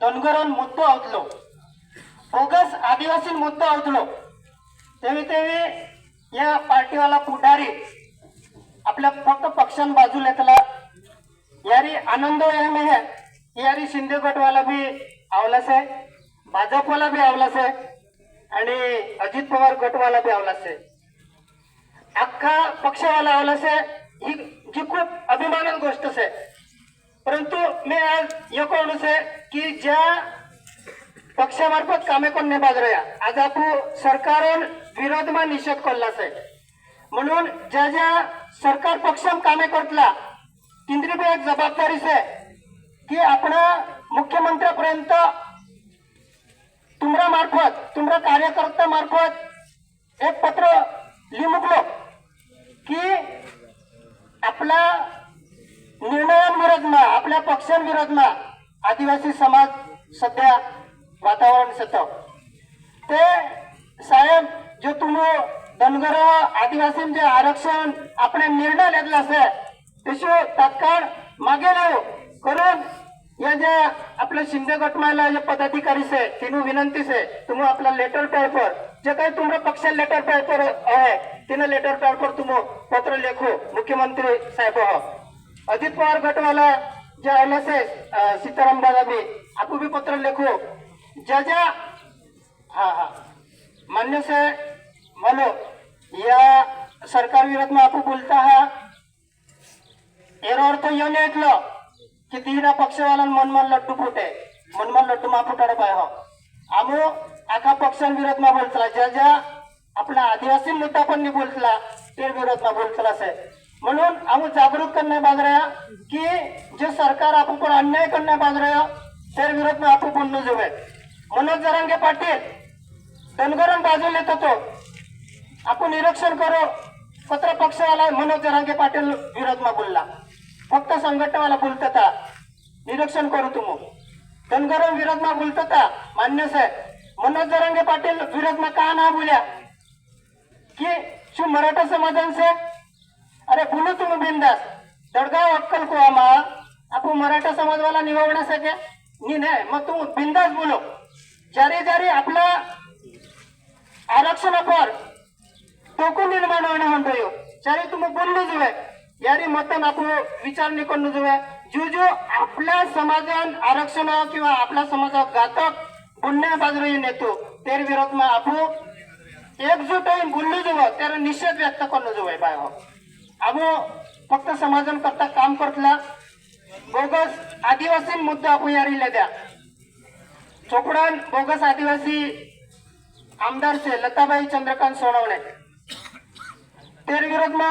धनगरान मुद्दो आवतलो बोगस आदिवासी मुद्दो आवतलो तेवी तेवी या पार्टीवाला पुढारी आपल्या फक्त पक्षान बाजूला येतला यारी आनंद एम है यारी शिंदे गटवाला बी आवलास आहे. भाजपवाला बी आवलास आहे. आणि अजित पवार गटवाला बी आवलास आहे. अख्खा पक्षवाला आवलास आहे. ही जी खूप अभिमानान गोष्ट आहे. मी आज हे आहे की ज्या पक्षामार्फत कामे कोण बाजू आज आपण सरकारान विरोधमा निषेध करलास आहे म्हणून ज्या ज्या सरकार पक्षाम कामे करतला तिंद्री एक जबाबदारी से की आपण मुख्यमंत्र्यापर्यंत तुमरा मार्फत तुमरा कार्यकर्ता मार्फत एक पत्र लिमुकलो की आपला निर्णयांविरोधमा आपल्या पक्षांविरोधमा आदिवासी समाज सध्या वातावरण सत ते साहेब जो तुम्ही धनगर आदिवासींचे आरक्षण आपण निर्णय घेतला असे तसे तात्काळ मागे लावू. करून या ज्या आपल्या शिंदे गटमाला जे पदाधिकारी से तिनू विनंती से तुम्ही आपला लेटर पॅड पर जे काही तुम्हाला पक्ष लेटर पॅड पर आहे तिनं लेटर पॅड पर तुम्ही पत्र लेखो मुख्यमंत्री साहेब हो. अजित पवार गटवाला ज्या एम एस एस सीताराम दादाबी आपको भी पत्र लिखो। ज्या हाँ हाँ। मान्य से बोलो या सरकार विरोध में आपको बोलता है? एरो तो यह नहीं ऐटल की पक्ष पक्षवाला मनमन लड्डू फुटे मनमन लड्डू मा फुटाड पाए हो। आमो आखा पक्ष विरोध में बोलता ज्या ज्या। अपना आदिवासी मुद्दा पण बोलतला ते विरोध में बोलता से म्हणून आम्ही जागरूक करणे माग राहा की जे सरकार आपण पण अन्याय करणे माग रहा त्या विरोध में आपण बोलणं जोवे मनोज जरांगे पाटील धनगरण बाजू येत होतो. आपण निरीक्षण करू. पत्र पक्षवाला मनोज जरांगे पाटील विरोध मा बोलला. फक्त संघटनावाला बोलत होता निरीक्षण करू तुम्ही. धनगरण विरोध मा बोलत होता मान्य साहेब. मनोज जरांगे पाटील विरोध मा का ना बोल्या की शिव मराठा समाजांचे अरे फुलं तुम बिंदास दडगाव अक्कल कोमा आपण मराठा समाजवाला निवडण्या सके नी नाही मग तू बिंदास बोलो जारी जारी जरी आरक्षण आरक्षणावर टोकून निर्माण होणे म्हणतो जरी तुम्ही बोललो जुवे यारी मतन आपण विचारणी करून जुवे जो जो आपल्या समाजान आरक्षण किंवा आपल्या समाजात घातक गुन्ह्या बाजूला नेतो तेर विरोध आपण एकजूट होऊन बोललो जुवं त्याला निषेध व्यक्त करणं जुवे बाय अगो फक्त समाधान करता काम करतला. बोगस आदिवासी मुद्दा भुयारीला द्या. चोपडान बोगस आदिवासी आमदार से लताबाई चंद्रकांत सोनवणे. तेर विरोध मा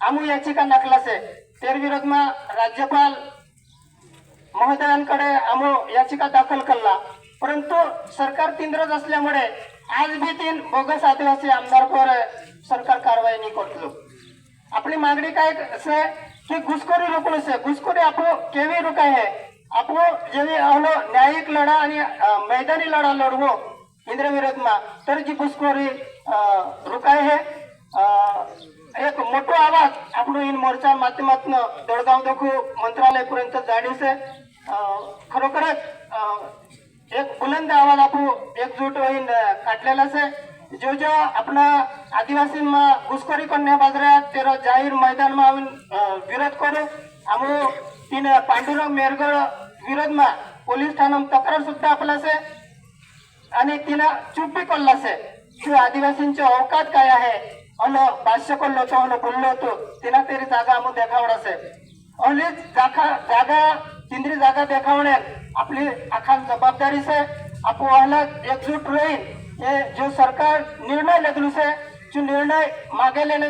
आमू याचिका नाकला से तेर विरोध मा राज्यपाल महोदयांकडे आमो याचिका दाखल करला परंतु सरकार तिंद्रज असल्यामुळे आज भी तीन बोगस आदिवासी आमदार पर सरकार कारवाई नाही करतलो. આપણી માંગણી કાંઈક છે કે ઘૂસખોરી રોકવું છે ઘૂસખોરી આપણું કેવી રોકાય આપણું જેવી આનો ન્યાયિક લડા અને મેદાની લડા લડવો ઇન્દ્ર વિરોધમાં तर जी घुसखोरी रोकाय है एक मोठो आवाज आपलं इन मोर्चा माध्यमातून दळगाव दखू मंत्रालयपर्यंत जाणीस आहे. खरोखरच एक बुलंद आवाज आपण एकजूट होईन काढलेलाच आहे. જો જો આપણા આદિવાસીમાં ઘુસખોરી કરીને બાદરા તેરો જાહેર મેદાનમાં આવીને વિરોધ કરે આમો તીને પાંડુરંગ મેરગळ વિરોધમાં પોલીસ ठाण्यात तक्रार सुद्धा आपलासे आणि तिला चूप बी कोल्लासे. की आदिवासींचे अवकात काय आहे? अन पाचशे कोल्लो चौन बोललो होतो तिला तरी जागा आम्ही देखावडासे. ओली जागा जागा तिंद्री जागा देखावणे आपली अखान जबाबदारी से आपण एकजूट राहील जो सरकार निर्णय लेगलू से जो निर्णय मांगे लेने